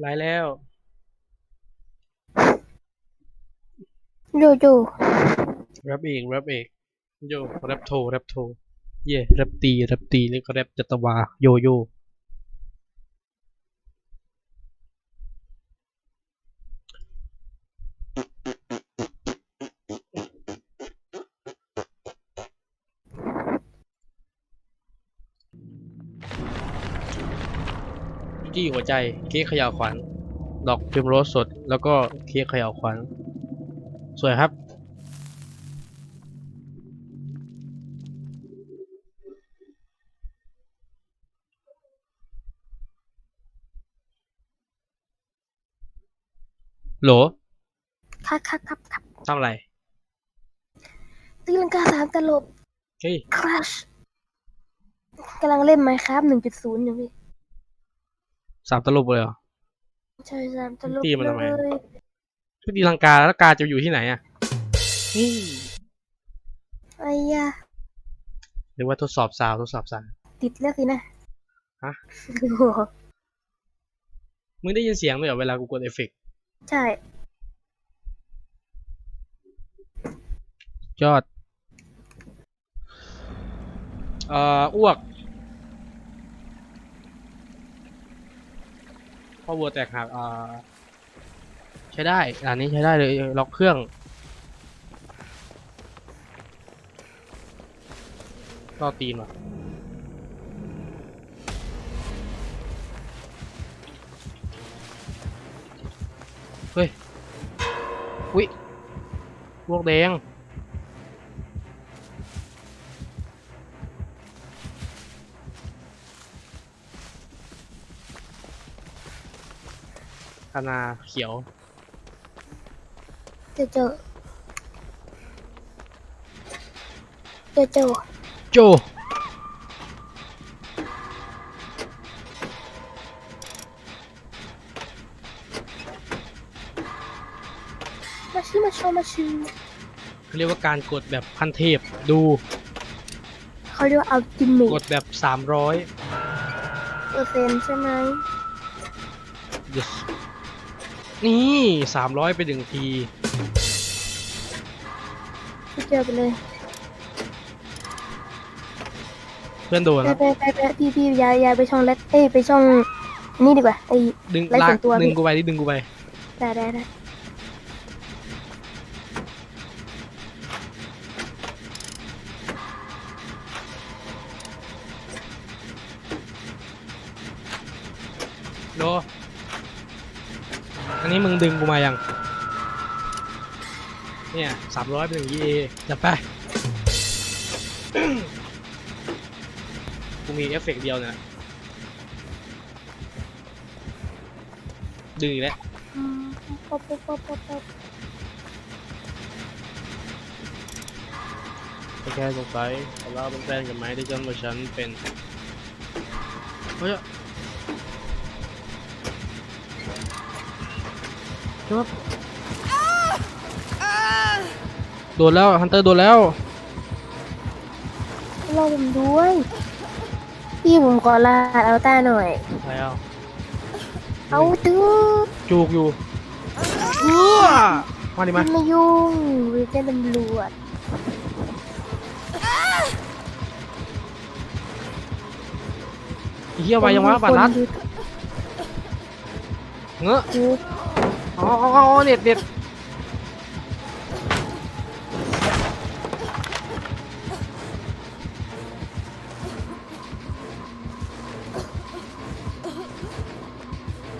ไลฟ์แล้วโยโย่แรปเอกแรปเอกโยแรปโทแรปโทเย่แรปตีแรปตีนี่ก็แรปจัตวาโยโย่ จี้หัวใจ เค้กเขย่าวขวัญ ดอกพิมโรสสด แล้วก็เค้กเขย่าวขวัญ สวยครับโหลครับครับครับครับทำอะไรตีลังกาสามตลบเฮ้ย คราชกำลังเล่นไหมครับหนึ่งจุดศูนย์อยู่พี่ สามตลบเลยเหรอ ใช่สามตลบตีมันทำไม เลยพี่ตีลังกาแล้วกาจะอยู่ที่ไหนอะนี่ไอ้ยาหรือว่าทดสอบซาวด์ทดสอบซาวด์ติดแล้วสินะฮะ โอ้โหมึงได้ยินเสียงไหมเหรอเวลากูกดเอฟเฟกต์ใช่ยอด เอ่ออ้วก อวัวแตกหักอ่าใช้ได้ อันนี้ใช้ได้เลยล็อกเครื่องล่อตีนว่ะเฮ้ย อุ๊ยพวกแดง คานาเขียวเจอเจอเจอเจอโจ มาชื่อมาโชว์มาชื่อเขาเรียกว่าการกดแบบพันเทพดูเขาเรียกว่าอัลติเมกทดแบบสามร้อยเปอร์เซ็นต์ใช่ไหม yes นี่สามร้อยไปหนึ่งทีพี่เจอไปเลยเพื่อนโดนไปแล้วไปไปไปพี่พี่ย้ายย้ายไปช่องเล็กเอ้ยไปช่องนี่ดีกว่าไอ้ดึงไล่ลาส่กวนตัวดึงพี่กูไปดิดึงกูไป ได้ได้ได้โดอั นนี้มึงดึงกูมายัง เนี่ยสามร้อยไปหนึ่งยีจับไป กูมีเอฟเฟกต์เดียวเนี่ยดึงอีกแล้วอืมป๊อปป๊อปป๊อปป๊อปป๊อปแค่สงสัยเราเป็นแฟนกันไหมที่จนว่าฉันเป็นเฮ้ย ครับโดนแล้วฮันเตอร์โดนแล้วเราผมด้วย พี่ผมขอลาดเอาต้าหน่อยแล้วเอาตื้อจูกอยู่เอื้อมาดิมาไม่ยุ่งวิเจ้าตำรวจไอ้เฮียไวยังวะบาลัดเงอะดู อ๋อเน็ตเน็ต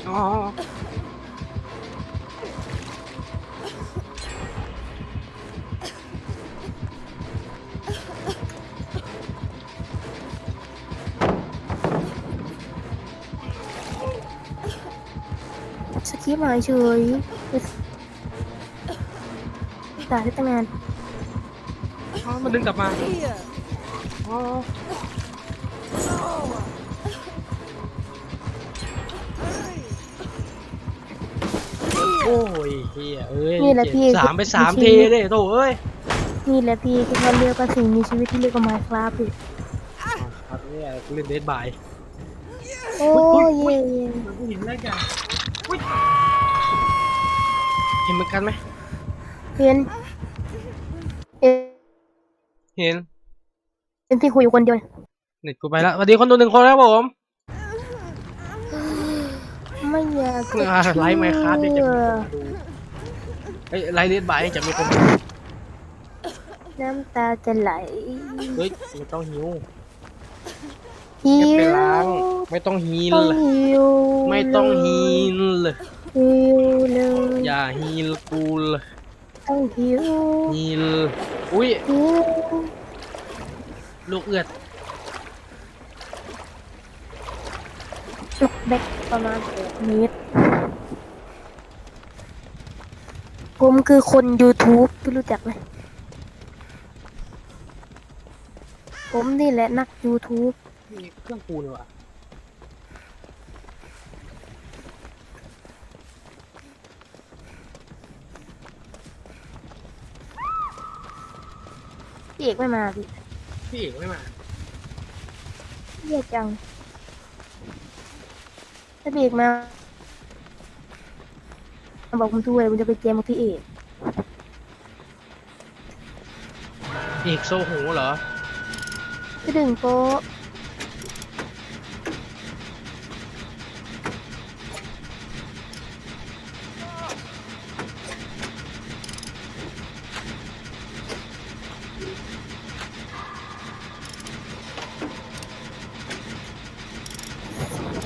อ๋อ อ๋อสคริปต์หายเฉยด่าได้ตั้งนานอ๋อมันดึงกลับมาอ๋อโอ้ยเฮียเอ้ยนี่แหละพี่สามไปสามคือเทเลยโถเอ้ยนี่แหละพี่ที่เขาเรียกว่าสิ่งมีชีวิตที่เรียกว่าไมค์ครับพี่ครับเนี่ยกูเล่นเดดบายโอ้ยเย่เย่ผู้หญิงแรกอย่างอุ๊ย เห็นเหมือนกันไหมเห็นเอ็นเห็นเอ็นที่คุยอยู่คนเดียวเน็ตกูไปแล้วสวัสดีคนดูหนึ่งคนครับผมไม่อยากจะอ่าไลฟ์ Minecraft เนี่ยจะมีเชื่อคนดูเอ้ยไลฟ์เลดบายจะมีคนดูน้ำตาจะไหลเฮ้ยไม่ต้องหิว หิแค่ไปวล้าง ไม่ต้องฮีล ต้องหิวไม่ต้องฮีล หิวเลยอย่าฮีลกูเลยต้องหิวฮีล อุ้ย หิวลูกเอือด จุกแบกประมาณหกเมตรผมคือคน YouTube พี่รู้จักไหมผมนี่แหละนัก YouTube นี่เครื่องกูเลยว่ะพี่เอกไม่มาพี่พี่เอกไม่มาเยียจังถ้าพี่เอกมาบอกผมด้วยผมจะไปเจมกับพี่เอกเอกโซโหเหรอ พี่ดึงโป๊ะ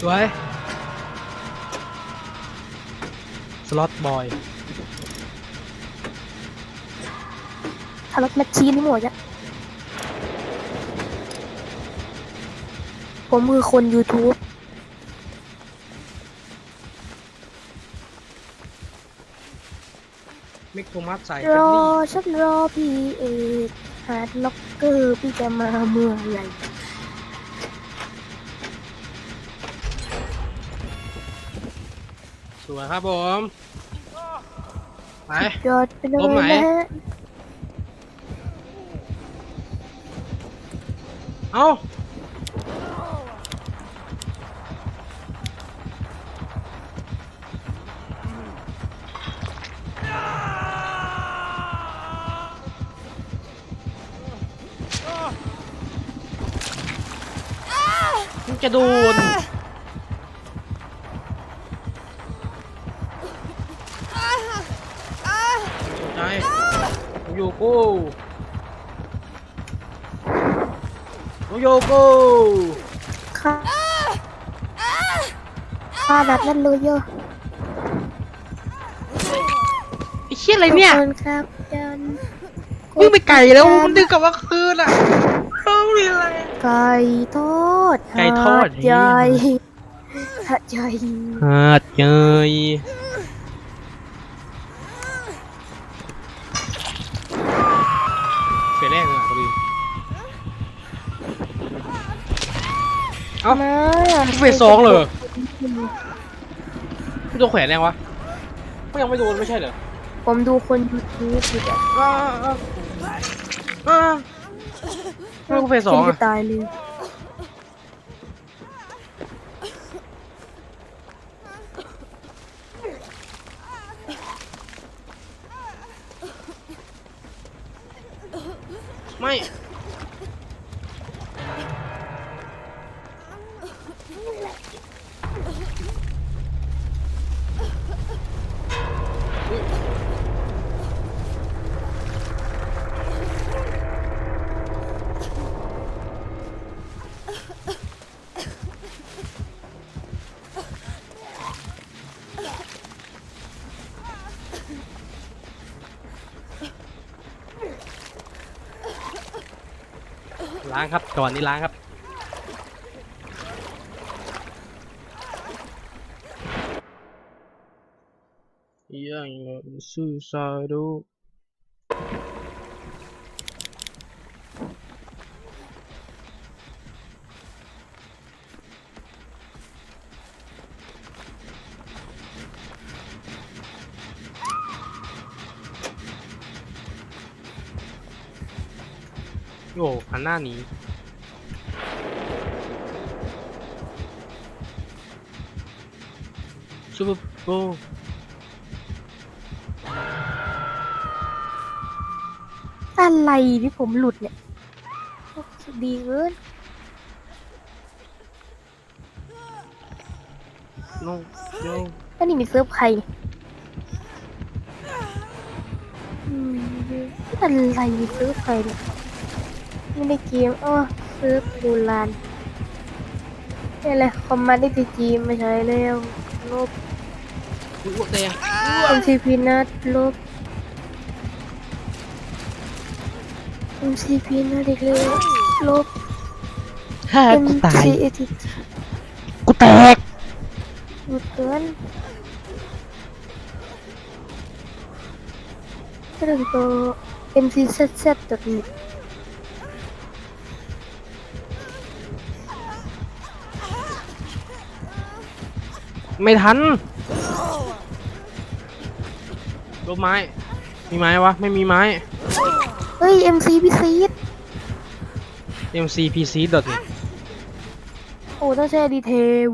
สวย สล็อตบอยทารถแมชชีนหมดอะผมคือคน YouTube มิกโทมัสใส่รเฟรนอลี่ ฉันรอพี่เอกฮาร์ดล็อกเกอร์พี่จะมาเมื่อไหร่ สวยครับผมไป ยอดไปเลยล้มไหนนะฮะเอ้ามันจะโดน โยโก้โยโก้ค่าค่าดัดนั่นเลยเยอะไอ้เชี่ยอะไรเนี่ยขอบคุณครับจันวิ่งไปไก่แล้วมันดึงกลับมาคืนอะเฮ้ยอะไรไก่ทอดไก่ทอด หาใหญ่หาดใหญ่ หาดเงย เอ้ามาเฟสสองเลยไม่โดนแขวนแรงวะก็ยังไม่โดนไม่ใช่เหรอผมดูคนยูทูบอยู่แบบอ้าอ้าอ้าไม่กูเฟสสองจะอะตายเลย ล้างครับก่อนนี้ล้างครับ ยังซื่อสาดู โอ้หันหน้าหนีชุบโอ้อะไรที่ผมหลุดเนี่ยโอ้ดีเกินโน้โน้แล้วนี่มีเซิร์ฟใครอืมอะไรมีเซิร์ฟใครเนี่ย ไม่ได้เกมอ้อเซิร์ฟโบราณนี่อะไรคอมมานด์ดีจีไม่ใช่แล้วลบอุ๊ยอ้วกแดงเอ็มซีพีนัดลบเอ็มซีพีนัดอีกแล้วลบฮ่าเอ็มกูตาย ซีเอทีกูแตก หยุดเกินก็เลยตัว mczz ตัวนี้ ไม่ทันลบไม้ มีไม้วะ ไม่มีไม้ เฮ้ย mc พิซีด MCPC ดอท โอ้ต้องใช้ดีเทล